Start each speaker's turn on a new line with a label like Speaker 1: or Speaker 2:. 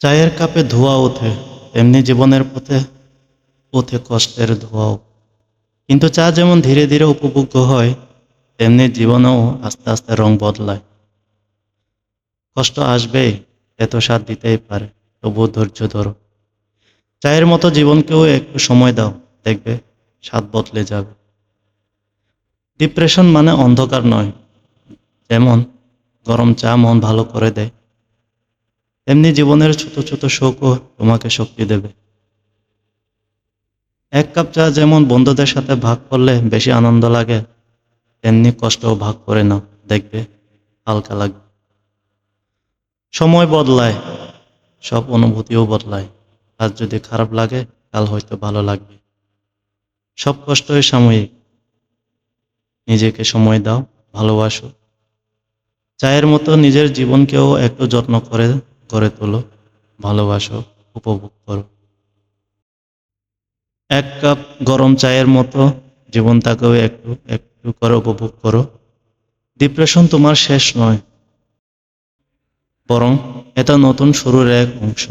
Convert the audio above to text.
Speaker 1: চায়ের কাপে ধোঁয়া ওঠে এমনি জীবনের পথে ওঠে কষ্টের ধোঁয়াও। কিন্তু চা যেমন ধীরে ধীরে উপভোগ্য হয়, তেমনি জীবনেও আস্তে আস্তে রং বদলায়। কষ্ট আসবেই এত স্বাদ দিতেই পারে, তবুও ধৈর্য ধরো। চায়ের মতো জীবনকেও একটু সময় দাও, দেখবে স্বাদ বদলে যাবে। ডিপ্রেশন মানে অন্ধকার নয়, যেমন গরম চা মন ভালো করে দেয় এমনি জীবনের ছোট ছোট শোকও তোমাকে শক্তি দেবে। এক কাপ চা যেমন বন্ধুদের সাথে ভাগ করলে বেশি আনন্দ লাগে, তেমনি কষ্টও ভাগ করে নাও, দেখবে হালকা লাগবে। সময় বদলায়, সব অনুভূতিও বদলায়। আজ যদি খারাপ লাগে, কাল হয়তো ভালো লাগবে। সব কষ্টই সাময়িক। নিজেকে সময় দাও, ভালোবাসো। চায়ের মতো নিজের জীবনকেও একটু যত্ন করে গড়ে তোলো, ভালোবাসো, উপভোগ করো। এক কাপ গরম চায়ের মতো জীবনটাকেও একটু একটু করে উপভোগ করো। ডিপ্রেশন তোমার শেষ নয়, বরং এটা নতুন শুরুর এক অংশ।